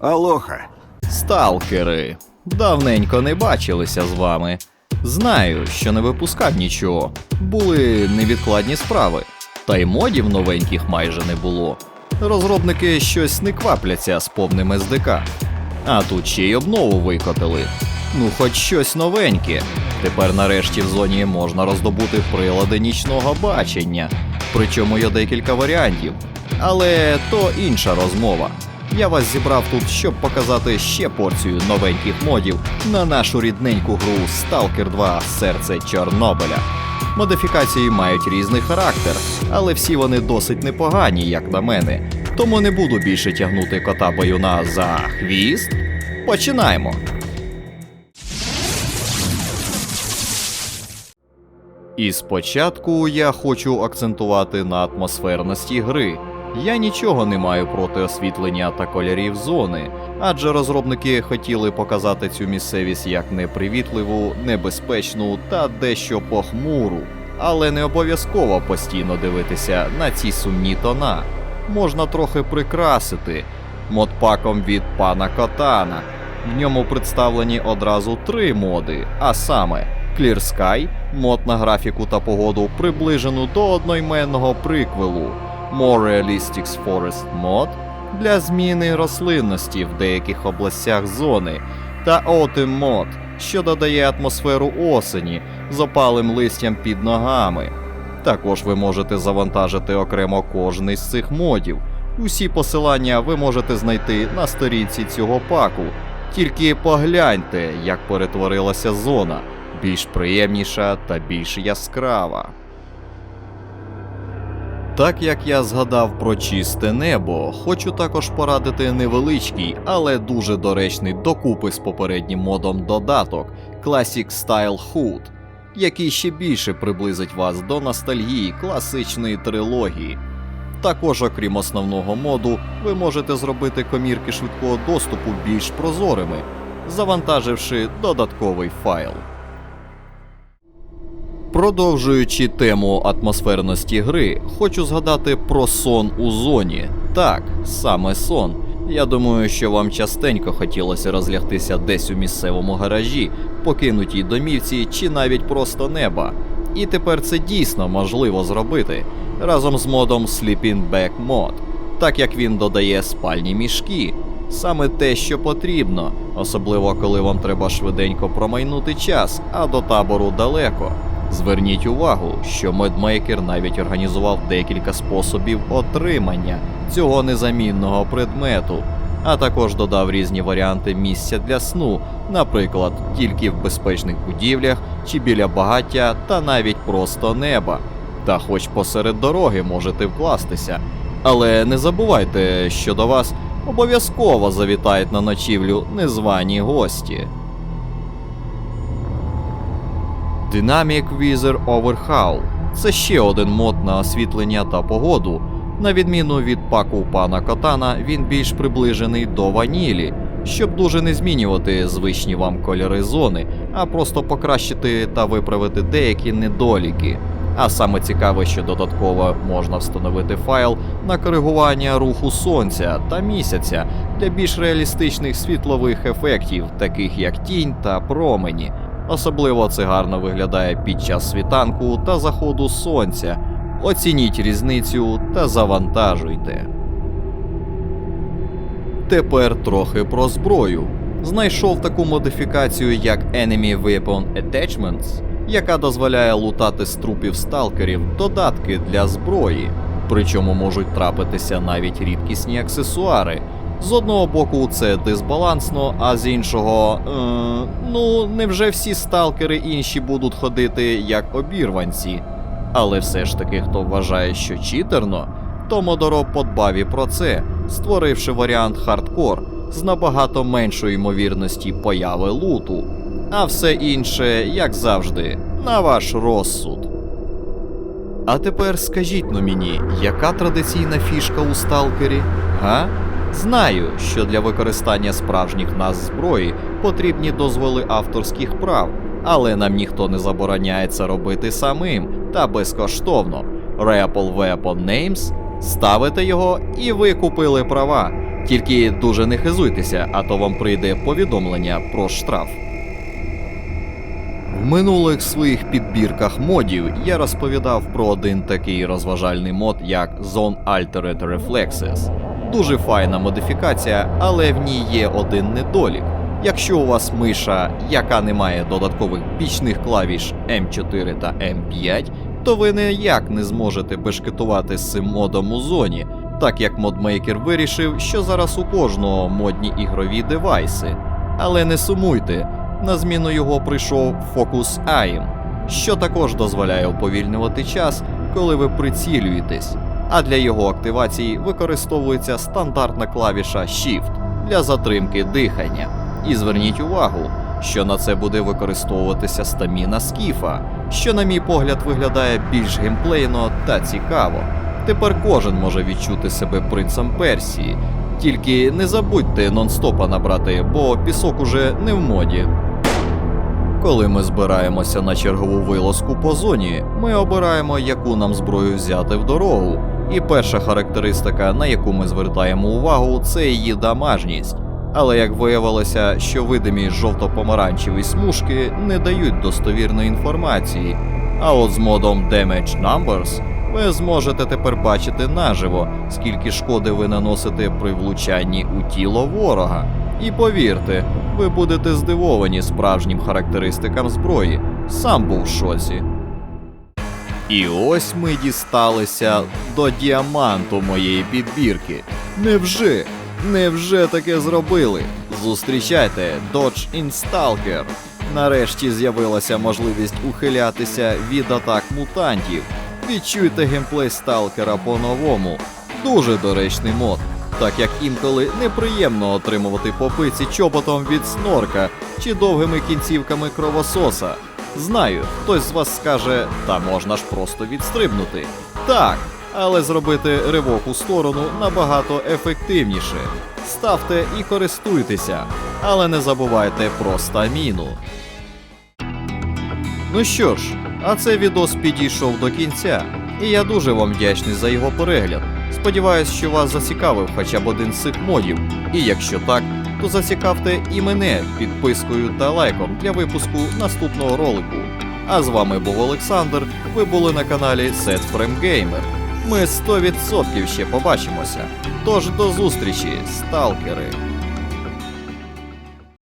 Алоха. Сталкери, давненько не бачилися з вами. Знаю, що не випускав нічого. Були невідкладні справи. Та й модів новеньких майже не було. Розробники щось не квапляться з повним СДК. А тут ще й обнову викотили. Ну, хоч щось новеньке. Тепер нарешті в зоні можна роздобути прилади нічного бачення. Причому є декілька варіантів. Але то інша розмова. Я вас зібрав тут, щоб показати ще порцію новеньких модів на нашу рідненьку гру Stalker 2 Серце Чорнобиля. Модифікації мають різний характер, але всі вони досить непогані, як на мене. Тому не буду більше тягнути кота баюна за хвіст. Починаємо. І спочатку я хочу акцентувати на атмосферності гри. Я нічого не маю проти освітлення та кольорів зони, адже розробники хотіли показати цю місцевість як непривітливу, небезпечну та дещо похмуру, але не обов'язково постійно дивитися на ці сумні тона. Можна трохи прикрасити модпаком від пана Котана. В ньому представлені одразу три моди, а саме Clear Sky, мод на графіку та погоду, приближену до одноіменного приквелу, More Realistics Forest мод для зміни рослинності в деяких областях зони, та Autumn мод, що додає атмосферу осені з опалим листям під ногами. Також ви можете завантажити окремо кожний з цих модів. Усі посилання ви можете знайти на сторінці цього паку. Тільки погляньте, як перетворилася зона, більш приємніша та більш яскрава. Так як я згадав про чисте небо, хочу також порадити невеличкий, але дуже доречний докупи з попереднім модом додаток Classic Style Hood, який ще більше приблизить вас до ностальгії класичної трилогії. Також, окрім основного моду, ви можете зробити комірки швидкого доступу більш прозорими, завантаживши додатковий файл. Продовжуючи тему атмосферності гри, хочу згадати про сон у зоні. Так, саме сон. Я думаю, що вам частенько хотілося розлягтися десь у місцевому гаражі, покинутій домівці чи навіть просто неба. І тепер це дійсно можливо зробити разом з модом Sleeping Bag Mod, так як він додає спальні мішки. Саме те, що потрібно, особливо коли вам треба швиденько промайнути час, а до табору далеко. Зверніть увагу, що медмейкер навіть організував декілька способів отримання цього незамінного предмету, а також додав різні варіанти місця для сну, наприклад, тільки в безпечних будівлях чи біля багаття, та навіть просто неба. Та хоч посеред дороги можете вкластися. Але не забувайте, що до вас обов'язково завітають на ночівлю незвані гості. Dynamic Weather Overhaul – це ще один мод на освітлення та погоду. На відміну від паку пана Котана, він більш приближений до ванілі, щоб дуже не змінювати звичні вам кольори зони, а просто покращити та виправити деякі недоліки. А саме цікаве, що додатково можна встановити файл на коригування руху сонця та місяця для більш реалістичних світлових ефектів, таких як тінь та промені. Особливо це гарно виглядає під час світанку та заходу сонця. Оцініть різницю та завантажуйте. Тепер трохи про зброю. Знайшов таку модифікацію, як Enemy Weapon Attachments, яка дозволяє лутати з трупів сталкерів додатки для зброї. Причому можуть трапитися навіть рідкісні аксесуари. З одного боку, це дисбалансно, а з іншого, е, ну невже всі сталкери інші будуть ходити як обірванці? Але все ж таки, хто вважає, що читерно, то Модоро подбав і про це, створивши варіант хардкор з набагато меншою ймовірності появи луту. А все інше, як завжди, на ваш розсуд. А тепер скажіть но мені, яка традиційна фішка у сталкері? Га? Знаю, що для використання справжніх нас зброї потрібні дозволи авторських прав, але нам ніхто не забороняє це робити самим та безкоштовно. Reapple Weapon Names ставите його і ви купили права. Тільки дуже не хизуйтеся, а то вам прийде повідомлення про штраф. В минулих своїх підбірках модів я розповідав про один такий розважальний мод, як Zone Altered Reflexes. Дуже файна модифікація, але в ній є один недолік. Якщо у вас миша, яка не має додаткових бічних клавіш М4 та М5, то ви ніяк не зможете бешкетувати з цим модом у зоні, так як модмейкер вирішив, що зараз у кожного модні ігрові девайси. Але не сумуйте, на зміну його прийшов Focus Aim, що також дозволяє уповільнювати час, коли ви прицілюєтесь. А для його активації використовується стандартна клавіша Shift для затримки дихання. І зверніть увагу, що на це буде використовуватися стаміна скіфа, що, на мій погляд, виглядає більш геймплейно та цікаво. Тепер кожен може відчути себе принцем Персії. Тільки не забудьте нон-стопа набрати, бо пісок уже не в моді. Коли ми збираємося на чергову вилазку по зоні, ми обираємо, яку нам зброю взяти в дорогу. І перша характеристика, на яку ми звертаємо увагу, це її дамажність. Але як виявилося, що видимі жовто-помаранчеві смужки не дають достовірної інформації. А от з модом Damage Numbers ви зможете тепер бачити наживо, скільки шкоди ви наносите при влучанні у тіло ворога. І повірте, ви будете здивовані справжнім характеристикам зброї. Сам був в шоці. І ось ми дісталися до діаманту моєї підбірки. Невже? Невже таке зробили? Зустрічайте Dodge Instalker. Нарешті з'явилася можливість ухилятися від атак мутантів. Відчуйте геймплей сталкера по-новому. Дуже доречний мод, так як інколи неприємно отримувати попиці чоботом від снорка чи довгими кінцівками кровососа. Знаю, хтось з вас скаже, та можна ж просто відстрибнути. Так, але зробити ривок у сторону набагато ефективніше. Ставте і користуйтеся, але не забувайте про стаміну. Ну що ж, а цей відос підійшов до кінця, і я дуже вам вдячний за його перегляд. Сподіваюсь, що вас зацікавив хоча б один з цих модів. І якщо так, то зацікавте і мене підпискою та лайком для випуску наступного ролику. А з вами був Олександр. Ви були на каналі SetFrame Gamer. Ми 100% ще побачимося. Тож до зустрічі, сталкери!